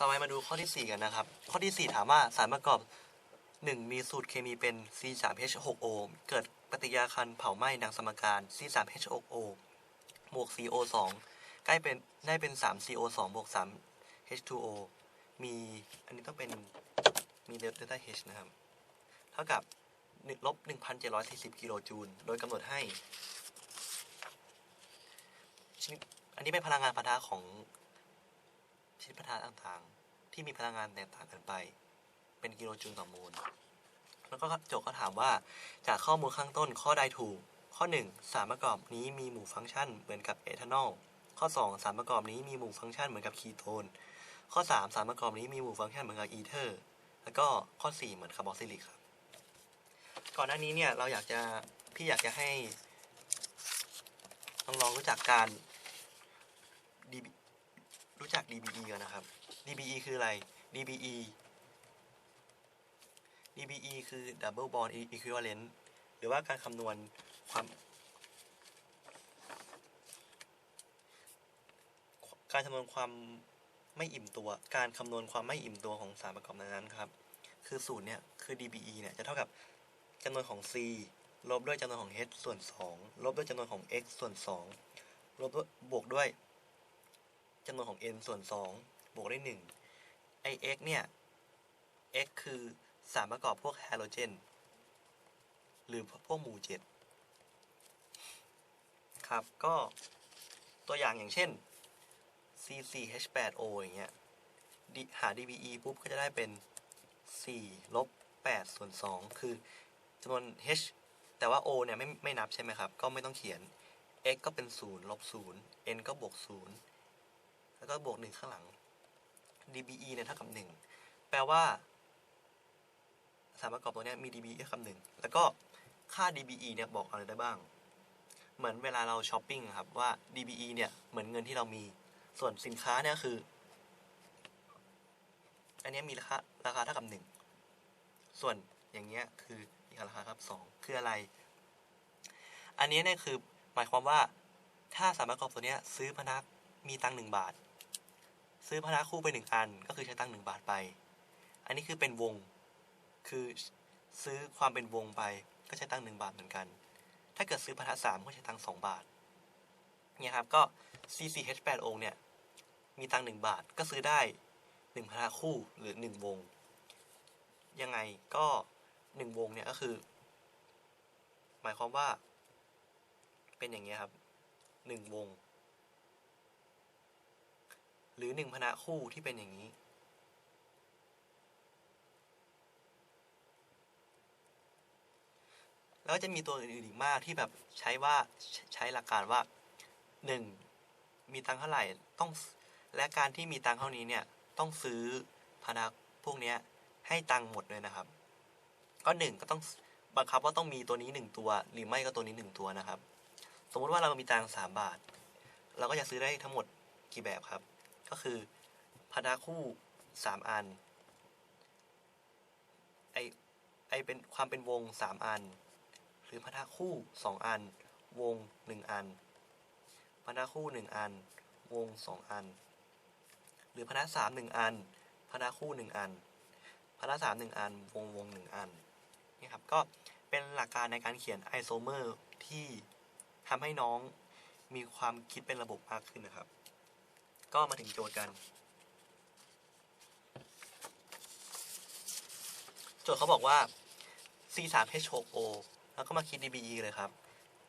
ต่อไปมาดูข้อที่ 4 กันนะครับ ข้อที่ 4 ถามว่าสารประกอบ 1 มีสูตรเคมีเป็น C3H6O เกิดปฏิกิริยาคันเผาไหม้ดังสมการ C3H6O บวก CO2 ใกล้เป็นได้เป็น 3CO2 บวก 3H2O มีอันนี้ต้องเป็นมีเดลต้า H นะครับ เท่ากับลบ1,740 กิโลจูล โดยกำหนดให้ อันนี้เป็นพลังงานปะทะของ ชนิดปะทะต่างๆ ที่มีพลังงานแตกต่างกันไป เป็นกิโลจูลต่อโมลแล้วก็โจทย์เขาถามว่าจากข้อมูลข้างต้นข้อใดถูก ข้อ 1 สารประกอบนี้มีหมู่ฟังก์ชันเหมือนกับเอทานอล ข้อ 2 สารประกอบนี้มีหมู่ฟังก์ชันเหมือนกับคีโตน ข้อ 3 สารประกอบนี้มีหมู่ฟังก์ชันเหมือนกับอีเทอร์ แล้วก็ข้อ 4 เหมือนคาร์บอซิลิกครับ ก่อนหน้านี้เนี่ยเราอยากจะพี่อยากจะให้น้องๆรู้จักการ รู้จัก DBE กันนะครับ DBE คืออะไร DBE DBE คือ Double Bond Equivalent หรือว่าการคำนวณความ การคำนวณความไม่อิ่มตัว การคำนวณความไม่อิ่มตัวของสารประกอบนั้นๆครับ คือสูตรเนี่ย คือ DBE เนี่ย จะเท่ากับจำนวนของ C ลบด้วยจำนวนของ H ส่วน 2 ลบด้วยจำนวนของ x ส่วน 2 ลบด้วยบวกด้วย จำนวนของ n ส่วน 2 บวกด้วย1ไอ x เนี่ย x คือสารประกอบพวกไฮโดรเจน หรือพวกหมู่เจ็ดครับ ก็ตัวอย่างอย่างเช่น C4H8O อย่างเงี้ยหา DBE ปุ๊บก็จะได้เป็น 4 ลบ 8 ส่วน 2 คือจำนวน H แต่ว่า O เนี่ยไม่ไม่นับใช่ไหมครับ ก็ไม่ต้องเขียน x ก็เป็น 0 ลบ 0 n ก็บวก 0 แล้วก็บวก 1 ข้างหลัง dbe เนี่ยเท่ากับ 1 แปลว่าสารประกอบตัวเนี้ยมี dbe เท่ากับ 1 แล้วก็ค่า dbe เนี่ยบอกอะไรได้บ้าง เหมือนเวลาเราช้อปปิ้งอะครับว่า dbe เนี่ยเหมือนเงินที่เรามี ส่วนสินค้าเนี่ยคือ อันเนี้ยมีราคาราคาเท่ากับ 1 ส่วนอย่างเงี้ยคือมีราคาเท่ากับ2คืออะไร อันนี้เนี่ยคือหมายความว่าถ้าสารประกอบตัวเนี้ยซื้อพนักมีตังหนึ่งบาท ซื้อพนักคู่ไปหนึ่งอันก็คือใช้ตังค์หนึ่งบาทไป อันนี้คือเป็นวง คือซื้อความเป็นวงไปก็ใช้ตังค์หนึ่งบาทเหมือนกัน ถ้าเกิดซื้อพนักสามก็ใช้ตังค์สองบาท เนี่ยครับก็ CCH8O เนี่ย มีตังค์หนึ่งบาทก็ซื้อได้หนึ่งพนักคู่หรือหนึ่งวง ยังไงก็หนึ่งวงเนี่ยก็คือ หมายความว่า เป็นอย่างเงี้ยครับหนึ่งวง หรือหนึ่งพนะคู่ที่เป็นอย่างนี้ แล้วก็จะมีตัวอื่นๆอีกมากที่แบบใช้ว่าใช้หลักการว่าหนึ่งมีตังเท่าไหร่ต้องและการที่มีตังเท่านี้เนี่ยต้องซื้อพนักพวกเนี้ยให้ตังหมดเลยนะครับ ก็หนึ่งก็ต้องบังคับว่าต้องมีตัวนี้หนึ่งตัว หรือไม่ก็ตัวนี้หนึ่งตัวนะครับ สมมติว่าเรามีตังสามบาท เราก็จะซื้อได้ทั้งหมดกี่แบบครับ ก็คือพนาคู่สามอัน ไอไอเป็นความเป็นวงสามอัน หรือพนาคู่สองอัน วงหนึ่งอันพนาคู่หนึ่งอัน วงสองอัน หรือพนาสามหนึ่งอันพนาคู่หนึ่งอันพนาสามหนึ่งอัน วงวงหนึ่งอันนี่ครับก็เป็นหลักการในการเขียนไอโซเมอร์ที่ทำให้น้องมีความคิดเป็นระบบมากขึ้นนะครับ ก็มาถึงโจทย์กัน โจทย์เขาบอกว่า C3H6O แล้วก็มาคิด DBE เลยครับ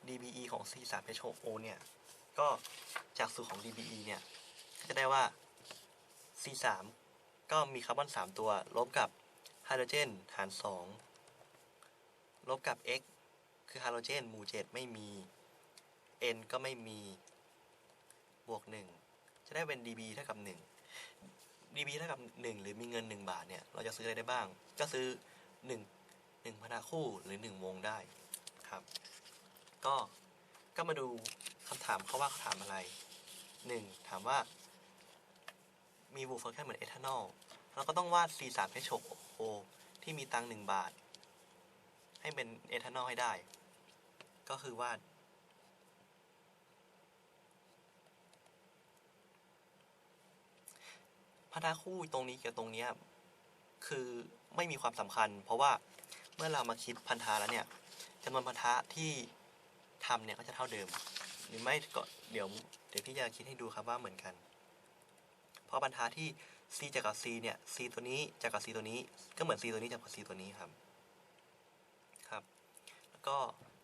DBE ของ C3H6O เนี่ย ก็จากสูตรของ DBE เนี่ย จะได้ว่า C3 ก็มีคาร์บอน 3 ตัว ลบกับไฮโดรเจนหาร 2 ลบกับ X คือไฮโดรเจนหมู่ 7 ไม่มี N ก็ไม่มี บวก 1 จะได้เป็น dB เท่ากับ 1 dB เท่ากับ 1 หรือมีเงิน 1 บาทเนี่ย เราจะซื้ออะไรได้บ้าง ก็ซื้อ 1 1พนาคู่หรือ 1 วงได้ครับ ก็ก็มาดูคำถามเขาว่าเขาถามอะไร 1. ถามว่า มีบูฟังก์ชันเหมือนเอทานอลเราก็ต้องวาด C3H6O ที่มีตังค์1บาท ให้เป็นเอทานอลให้ได้ ก็คือวาด พันธะคู่ตรงนี้กับตรงเนี้ยคือไม่มีความสำคัญ เพราะว่าเมื่อเรามาคิดพันธะแล้วเนี่ยจำนวนพันธะที่ทำเนี่ยก็จะเท่าเดิม หรือไม่ก็เดี๋ยวเดี๋ยวพี่จะคิดให้ดูครับว่าเหมือนกัน เพราะพันธะที่ c จากกับ c เนี่ย c ตัวนี้จากกับ c ตัวนี้ก็เหมือน c ตัวนี้จากกับ c ตัวนี้ครับครับ แล้วก็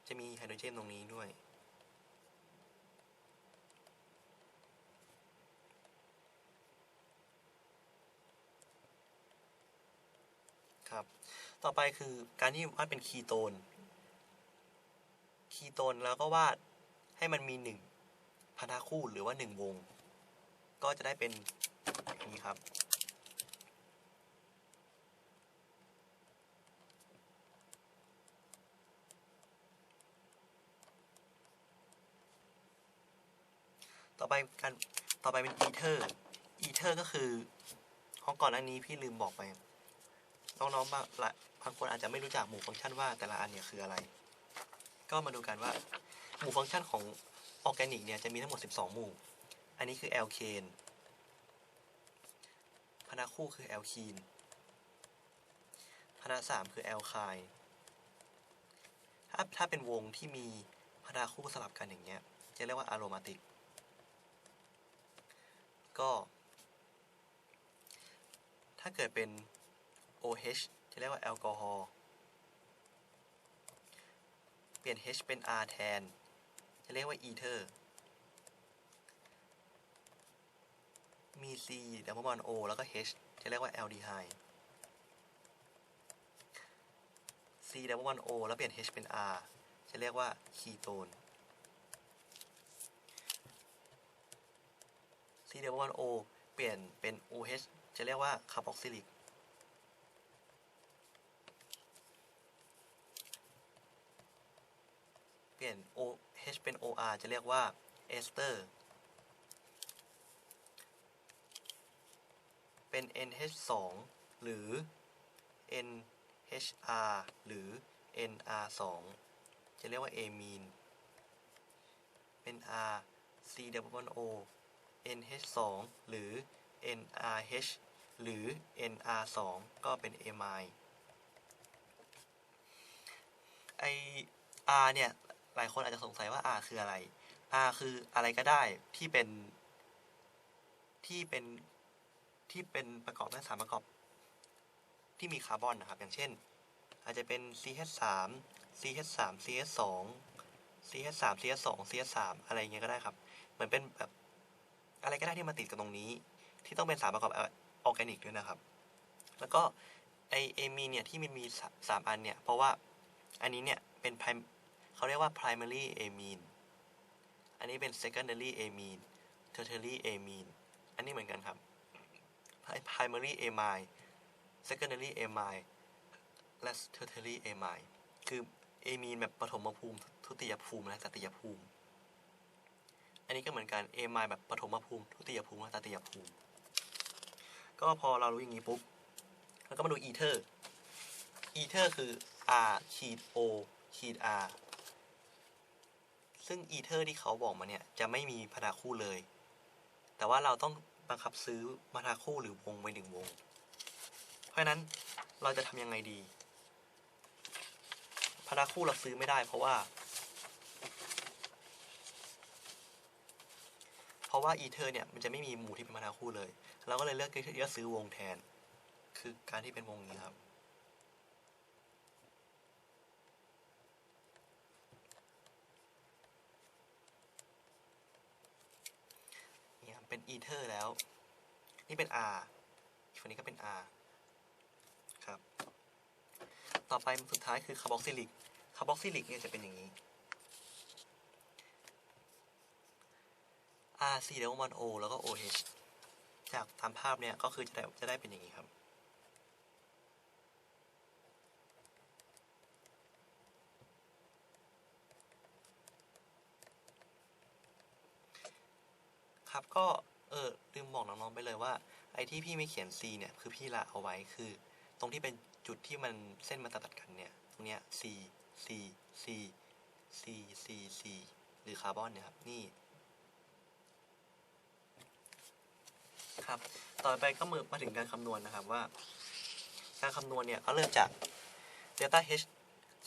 จะมีไฮโดรเจนตรงนี้ด้วย ครับ ต่อไปคือการที่วาดเป็นคีโตน คีโตนแล้วก็วาดให้มันมีหนึ่งพันธะคู่หรือว่าหนึ่งวง ก็จะได้เป็นอย่างนี้ครับต่อไปการต่อไปเป็นอีเทอร์ อีเทอร์ก็คือเพราะก่อนหน้านี้พี่ลืมบอกไป น้องๆบางละบางคนอาจจะไม่รู้จักหมู่ฟังก์ชันว่าแต่ละอันเนี่ยคืออะไร ก็มาดูกันว่าหมู่ฟังก์ชันของออร์แกนิกเนี่ยจะมีทั้งหมด 12 หมู่ อันนี้คือแอลเคนพนาคู่คือแอลคีนพนาสามคือแอลไคน์ถ้าถ้าเป็นวงที่มีพนาคู่สลับกันอย่างเงี้ย จะเรียกว่าอะโรมาติก ก็ ถ้าเกิดเป็น OH จะเรียกว่าแอลกอฮอล์เปลี่ยน H เป็น R แทน จะเรียกว่าอีเทอร์มี C ดับเบิลบอน O แล้วก็ H จะเรียกว่าแอลดีไฮด์ C ดับเบิลบอน O แล้วเปลี่ยน H เป็น R จะเรียกว่าคีโตน C ดับเบิลบอน O เปลี่ยนเป็น OH จะเรียกว่าคาร์บอกซิลิก เปลี่ยน OH เป็น OR จะเรียกว่าเอสเตอร์เป็น NH2 หรือ NHR หรือ NR2 จะเรียกว่าเอมีนเป็น R C double bond O NH2 หรือ NRH หรือ NR2 ก็เป็นเอมายไอ R เนี่ย หลายคนอาจจะสงสัยว่า R คืออะไร R คืออะไรก็ได้ที่เป็น ที่เป็นที่เป็นประกอบด้วยสารประกอบ ที่มีคาร์บอนนะครับ อย่างเช่น อาจจะเป็น CH3 CH3 CH2 CH3 CH2 CH3 อะไรอย่างเงี้ยก็ได้ครับ เหมือนเป็นแบบอะไรก็ได้ที่มาติดกับตรงนี้ ที่ต้องเป็นสารประกอบออร์แกนิกด้วยนะครับ แล้วก็ไอเอมีเนี่ยที่มันมีสามอันเนี่ย เพราะว่าอันนี้เนี่ยเป็น prim- เขาเรียกว่า primary amine อันนี้เป็น secondary amine tertiary amine อันนี้เหมือนกันครับ primary amine secondary amine และ tertiary amine คือ amine แบบปฐมภูมิ ทุติยภูมิและตติยภูมิ อันนี้ก็เหมือนกัน amine แบบปฐมภูมิ ทุติยภูมิและตติยภูมิ ก็พอเรารู้อย่างนี้ปุ๊บแล้วก็มาดู ether ether คือ r ขีด o ขีด r ซึ่ง ether ที่เขาบอกมาเนี่ย จะไม่มีพนาคู่เลย แต่ว่าเราต้องบังคับซื้อพนาคู่หรือวงไปหนึ่งวง เพราะนั้นเราจะทำยังไงดีพนาคู่เราซื้อไม่ได้เพราะว่า เพราะว่า ether เนี่ยมันจะไม่มีหมู่ที่เป็นพนาคู่เลย เราก็เลยเลือกที่จะซื้อวงแทน คือการที่เป็นวงนี้ครับ เนี่ยเป็น ether แล้ว นี่เป็น r ฝั่งนี้ก็เป็น r ครับ ต่อไปสุดท้ายคือคาร์บอกซิลิกคาร์บอกซิลิกเนี่ยจะเป็นอย่างนี้ R C แล้วมัน O แล้วก็ OH จากตามภาพเนี่ยก็คือจะได้จะได้เป็นอย่างนี้ครับครับก็ ออลืมองไปเลยว่าไอ้ที่พี่ไม่เขียน C เนี่ยคือพี่ละเอาไว้คือ ตรงที่เป็นจุดที่มันเส้นมันตัดกันเนี่ยตรงเนี้ย C C C C C C หรือคาร์บอนเนี่ยครับนี่ครับ ต่อไปก็มือมาถึงการคำนวณนะครับว่า การคำนวณเนี่ยก็เริ่มจาก delta H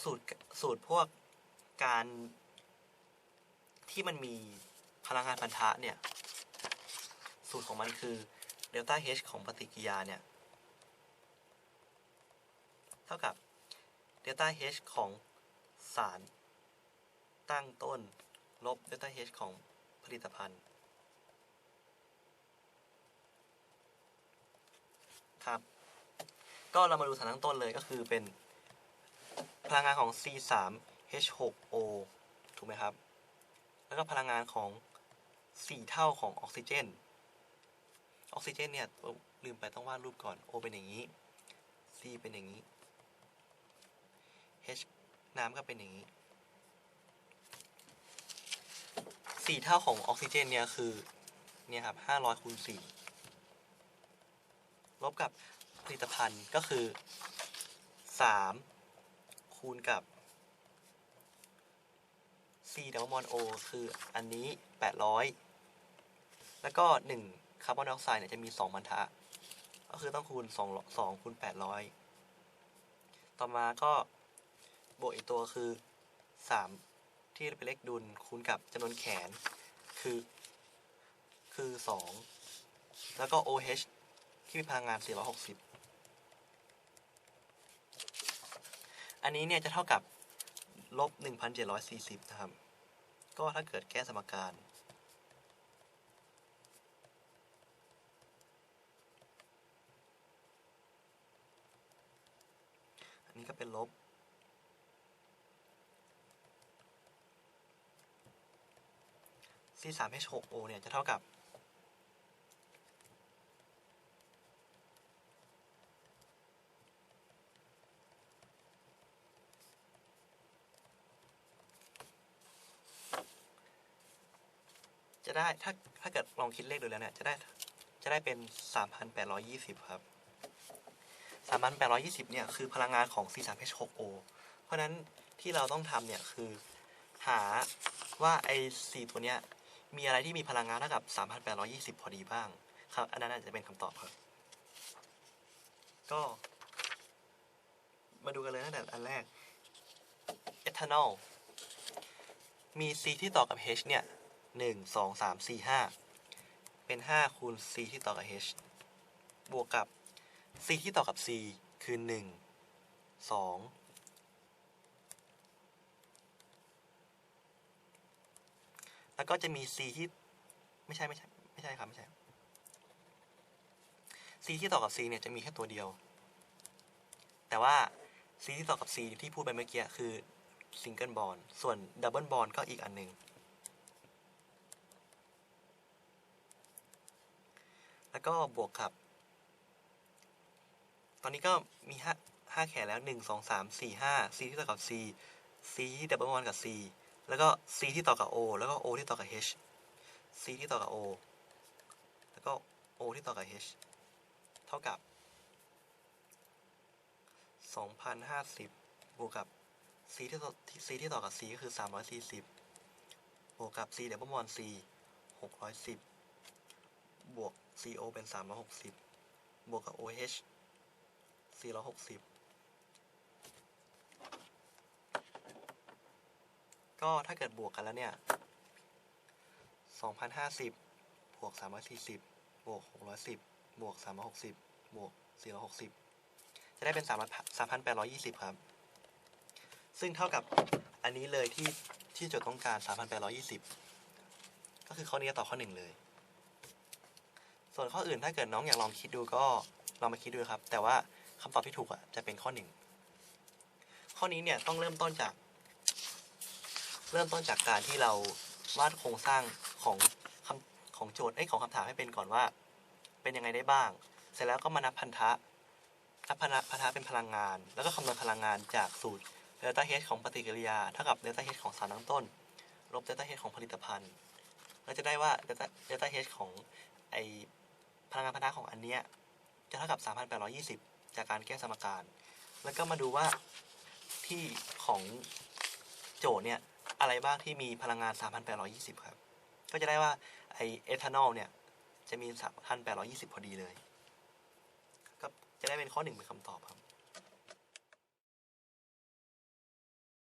สูตรสูตรพวกการที่มันมีพลังงานพันธะเนี่ย สูตรของมันคือ delta H ของปฏิกิริยาเนี่ย เท่ากับ delta H ของสารตั้งต้น ลบ delta H ของผลิตภัณฑ์ ครับ ก็เรามาดูสารตั้งต้นเลยก็คือเป็นพลังงานของ C3H6O ถูกไหมครับ แล้วก็พลังงานของ 4 เท่าของออกซิเจน ออกซิเจนเนี่ยลืมไปต้องวาดรูปก่อน O เป็นอย่างนี้ C เป็นอย่างนี้ H น้ำก็เป็นอย่างนี้4เท่าของออกซิเจนเนี่ยคือเนี่ยครับ500คูณ4ลบกับผลิตภัณฑ์ก็คือ3คูณกับ C ดับเบิลบอนโอคืออันนี้800แล้วก็1คาร์บอนไดออกไซด์เนี่ยจะมี2พันธะ ก็คือต้องคูณ2 2คูณ800ต่อมาก็บวกอีกตัวคือ3ที่เป็นเลขดุลคูณกับจำนวนแขน คือ คือ2แล้วก็ OH ที่มีพลังงาน 460 อันนี้เนี่ยจะเท่ากับลบ 1,740 นะครับ ก็ถ้าเกิดแก้สมการ อันนี้ ก็เป็นลบ C3H6O เนี่ยจะเท่ากับ จะได้ถ้าถ้าเกิดลองคิดเลขดูแล้วเนี่ย จะได้จะได้เป็น 3,820 ครับ 3,820 เนี่ยคือพลังงานของ C3H6O เพราะฉะนั้นที่เราต้องทำเนี่ยคือหาว่าไอ้สี่ตัวเนี้ยมีอะไรที่มีพลังงานเท่ากับ 3,820 พอดีบ้าง ครับ อันนั้นอาจจะเป็นคำตอบครับ ก็ มาดูกันเลยตั้งแต่อันแรกเอทานอลมี C ที่ต่อกับ H เนี่ยหนึ่งสองสามสี่ห้าเป็นห้าคูณ C ที่ต่อกับ H บวกกับ C ที่ต่อกับ C คือหนึ่งสองแล้วก็จะมี C ที่ไม่ใช่ไม่ใช่ไม่ใช่ครับไม่ใช่ C ที่ต่อกับ C เนี่ยจะมีแค่ตัวเดียว แต่ว่า C ที่ต่อกับ C ที่พูดไปเมื่อกี้คือซิงเกิลบอลส่วนดับเบิลบอลก็อีกอันหนึ่งแล้วก็บวกกับ ตอนนี้ก็มีห้าห้าแขนแล้วหนึ่งสองสามสี่ห้า C ที่ต่อกับ C C ที่ดับเบิลบอลกับ C แล้วก็ C ที่ต่อกับ O แล้วก็ O ที่ต่อกับ H C ที่ต่อกับ O แล้วก็ O ที่ต่อกับ H เท่ากับ2,050บวกกับ C ที่ต่อ C ที่ต่อกับ C ก็คือ 340 บวกกับ C ดับเบิลบอล C 610 บวก CO เป็น 360 บวกกับ OH 460ก็ถ้าเกิดบวกกันแล้วเนี่ย2,050บวก340บวก610บวก360บวก460จะได้เป็น3,820ครับ ซึ่งเท่ากับอันนี้เลยที่ที่โจทย์ต้องการ3,820ก็คือข้อนี้ต่อข้อหนึ่งเลย ส่วนข้ออื่นถ้าเกิดน้องอยากลองคิดดูก็ลองมาคิดดูครับ แต่ว่า คำตอบที่ถูกอะจะเป็นข้อหนึ่งข้อนี้เนี่ยต้องเริ่มต้นจาก เริ่มต้นจากการที่เราวาดโครงสร้างของคำของโจทย์ไอ้ของคำถามให้เป็นก่อนว่า เป็นยังไงได้บ้าง เสร็จแล้วก็มานับพันธะนับพันธะพันธะเป็นพลังงาน แล้วก็คำนวณพลังงานจากสูตรเดลต้าเฮของปฏิกิริยาเท่ากับเดลต้าเฮของสารตั้งต้นลบเดลต้าเฮของผลิตภัณฑ์เราจะได้ว่าเดลต้าเดลต้าเฮของไอพลังงานพันธะของอันเนี้ยจะเท่ากับ 3,820 จากการแก้สมการ แล้วก็มาดูว่าที่ของโจทย์เนี่ยอะไรบ้างที่มีพลังงาน 3,820 ครับ ก็จะได้ว่าไอเอทานอลเนี่ยจะมี 3,820 พอดีเลย ก็จะได้เป็นข้อหนึ่งเป็นคำตอบครับ